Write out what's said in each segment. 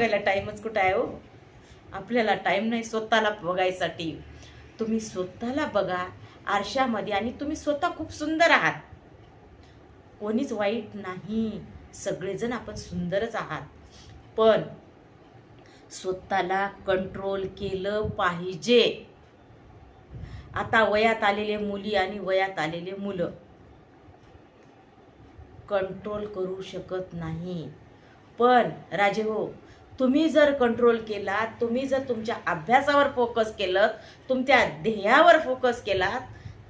बघायला टाईमच कुठं आहे हो? आपल्याला टाईम नाही स्वतःला बघायसाठी. तुम्ही स्वतःला बघा आरशामध्ये आणि तुम्ही स्वतः खूप सुंदर आहात. कोणीच वाईट नाही. सगळेजण आपण सुंदरच आहात. पण स्वतःला कंट्रोल केलं पाहिजे. आता वयात आलेले मुली आणि वयात आलेले मुलं कंट्रोल करू शकत नाही. पण राजे हो तुम्ही जर कंट्रोल केला तुम्ही जर तुमच्या अभ्यासावर फोकस केलं तुमच्या ध्येयावर फोकस केलात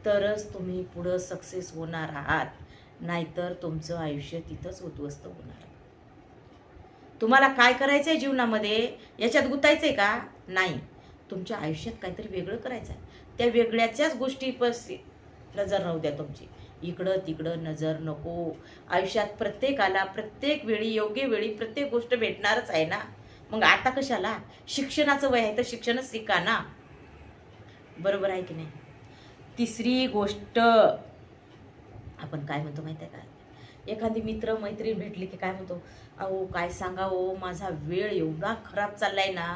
तरच तुम्ही पुढं सक्सेस होणार आहात. नाहीतर तुमचं आयुष्य तिथंच उद्ध्वस्त होणार. तुम्हाला काय करायचं आहे जीवनामध्ये? याच्यात गुतायचं आहे का? नाही. तुमच्या आयुष्यात काहीतरी वेगळं करायचं आहे त्या वेगळ्याच्याच गोष्टी नजर राहू द्या तुमची. इकडं तिकडं नजर नको. आयुष्यात प्रत्येकाला प्रत्येक वेळी योग्य वेळी प्रत्येक गोष्ट भेटणारच आहे ना? मग आता कशाला? शिक्षणाचं वय आहे तर शिक्षणच शिका ना. बरोबर आहे की नाही? तिसरी गोष्ट आपण काय म्हणतो माहिती आहे का? एखादी मित्र मैत्रीण भेटली की काय म्हणतो? अहो काय सांगा हो, माझा वेळ एवढा खराब चाललाय ना.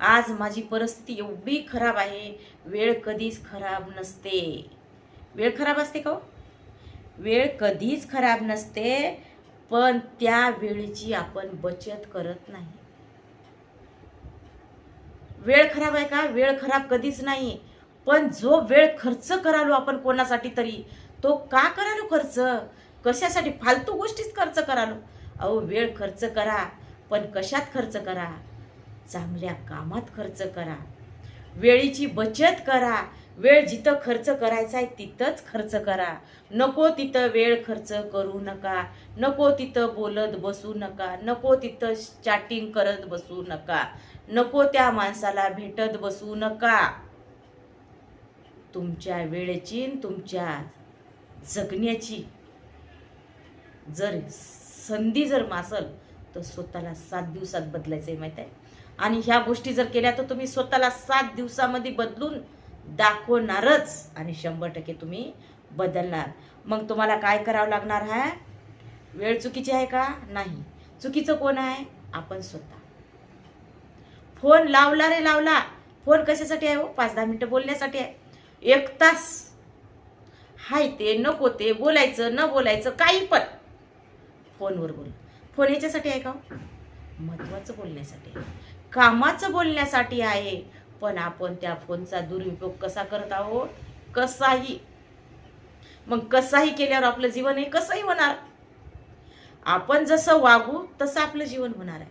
आज माझी परिस्थिती एवढी खराब आहे वेळ कधीच खराब नसते. वेळ खराब असते का हो? वेळ कधीच खराब नसते पण त्या वेळेची आपण बचत करत नाही. वेळ खराब आहे का? वेळ खराब कधीच नाही. पण जो वेळ खर्च करालो आपण कोणासाठी तरी तो का करालो खर्च? कशासाठी फालतू गोष्टीच खर्च करालो अहो वेळ खर्च करा पण कशात खर्च करा? चांगल्या कामात खर्च करा. वेळेची बचत करा. वेळ जिथं खर्च करायचा आहे तिथंच खर्च करा. नको तिथं वेळ खर्च करू नका. नको तिथं बोलत बसू नका. नको तिथं चॅटिंग करत बसू नका. नको त्या माणसाला भेटत बसू नका. तुमच्या वेळेची तुमच्या जगण्याची. जर संधी जर मासल तर स्वतःला सात दिवसात बदलायचं आहे माहीत आहे आणि ह्या गोष्टी जर केल्या तर तुम्ही स्वतःला सात दिवसामध्ये बदलून दाखवणारच आणि शंभर टक्के तुम्ही बदलणार. मग तुम्हाला काय करावं लागणार आहे? वेळ चुकीची आहे का? नाही. चुकीचं कोण आहे? आपण स्वतः. फोन लावला रे लावला. फोन कशासाठी आहे हो? पाच दहा मिनटं बोलण्यासाठी आहे. एक तास. हाय ते नको ते बोलायचं न बोलायचं काही पण. फोनवर बोल. फोन याच्यासाठी आहे का हो? महत्त्वाचं बोलण्यासाठी कामाचं बोलण्यासाठी आहे. पण आपण त्या फोनचा दुरुपयोग कसा करत आहोत? कसाही. मग कसाही केल्यावर आपलं जीवन हे कसंही होणार? आपण जसं वागू तसं आपलं जीवन होणार आहे.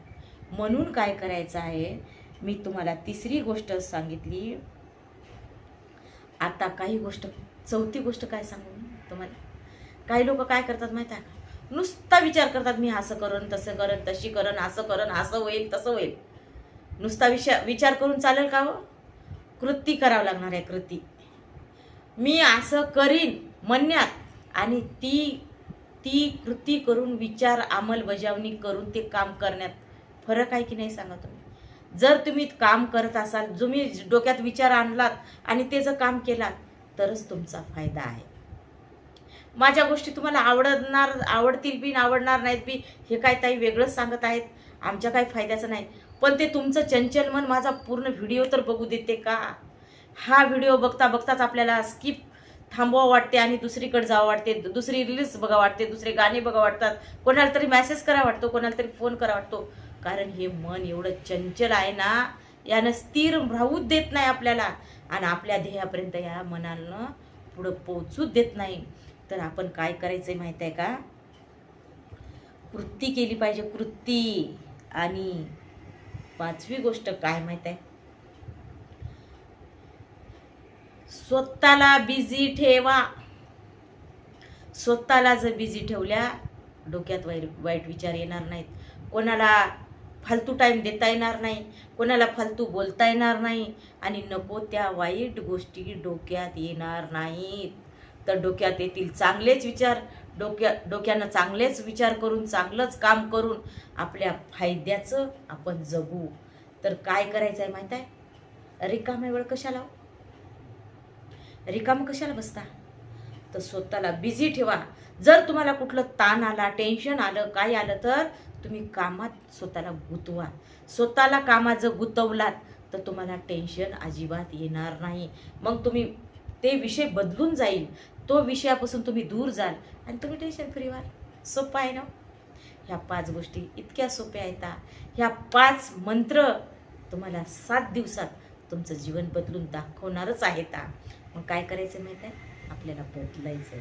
म्हणून काय करायचं आहे? मी तुम्हाला तिसरी गोष्ट सांगितली. आता काही गोष्ट चौथी गोष्ट काय सांगू तुम्हाला? काही लोक काय करतात माहिती आहे का? नुसता विचार करतात मी असं करन तसं करन तशी करन असं करन असं होईल तसं होईल. नुसता विचार विचार करून चालेल का हो? कृती करावं लागणार आहे कृती. मी असं करीन म्हणण्यात. आणि ती ती कृती करून विचार अंमलबजावणी करून ते काम करण्यात. फरक आहे की नाही सांगा तुम्ही? जर तुम्ही काम करत असाल तुम्ही डोक्यात विचार आणलात आणि ते जर काम केलात तरच तुमचा फायदा आहे. माझ्या गोष्टी तुम्हाला आवडणार आवडतील बी आवडणार नाहीत बी हे काय ताई वेगळंच सांगत आहेत? आमच्या काही फायद्याचं नाही. पण ते तुमचं चंचल मन माझा पूर्ण व्हिडिओ तर बघू देते का? हा व्हिडिओ बघता बघताच आपल्याला स्किप थांबवा वाटते आणि दुसरीकडे जावं वाटते. दुसरी रील्स बघा वाटते दुसरे गाणे बघा वाटतात. कोणाला तरी मेसेज करा वाटतो कोणाला तरी फोन करा वाटतो. कारण हे मन एवढं चंचल आहे ना यानं स्थिर राहूच देत नाही आपल्याला. आणि आपल्या ध्येयापर्यंत या मनानं पुढं पोचूच देत नाही. तर आपण काय करायचंय माहीत आहे का? कृती केली पाहिजे कृती. आणि पाचवी गोष्ट काय माहीत आहे? स्वतःला बिझी ठेवा. स्वतःला जर बिझी ठेवल्या डोक्यात वाईट वाईट विचार येणार नाहीत. कोणाला फालतू टाईम देता येणार नाही. कोणाला फालतू बोलता येणार नाही. आणि नको त्या वाईट गोष्टी डोक्यात येणार नाहीत. तर डोक्यात येतील चांगलेच विचार. डोक्या डोक्यानं चांगलेच विचार करून चांगलंच काम करून आपल्या फायद्याचं आपण जगू. तर काय करायचं आहे माहीत आहे? रिकाम्या वेळ कशाला हो? रिकाम कशाला बसता? तर स्वतःला बिझी ठेवा. जर तुम्हाला कुठलं ताण आला टेन्शन आलं काय आलं तर तुम्ही कामात स्वतःला गुंतवा. स्वतःला कामात जर गुंतवलात तर तुम्हाला टेन्शन अजिबात येणार नाही. मग तुम्ही ते विषय बदलून जाईल. तो विषयापासून तुम्ही दूर जाल आणि तुम्ही टेन्शन फ्री व्हाल. सोपं आहे ना? ह्या पाच गोष्टी इतक्या सोप्या आहेत ह्या पाच मंत्र तुम्हाला सात दिवसात तुमचं जीवन बदलून दाखवणारच आहे मग काय करायचं माहीत आहे? आपल्याला बदलायचं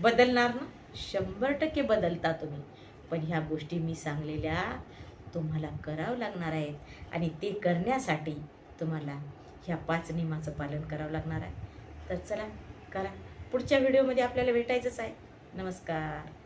बदलणार ना? शंभर टक्के बदलता तुम्ही. पण ह्या गोष्टी मी सांगलेल्या तुम्हाला करावं लागणार आहेत. आणि ते करण्यासाठी तुम्हाला ह्या पाच नियमाचं पालन करावं लागणार आहे. तर चला करा. पुढच्या व्हिडिओमध्ये आपल्याला भेटायचंच आहे. नमस्कार.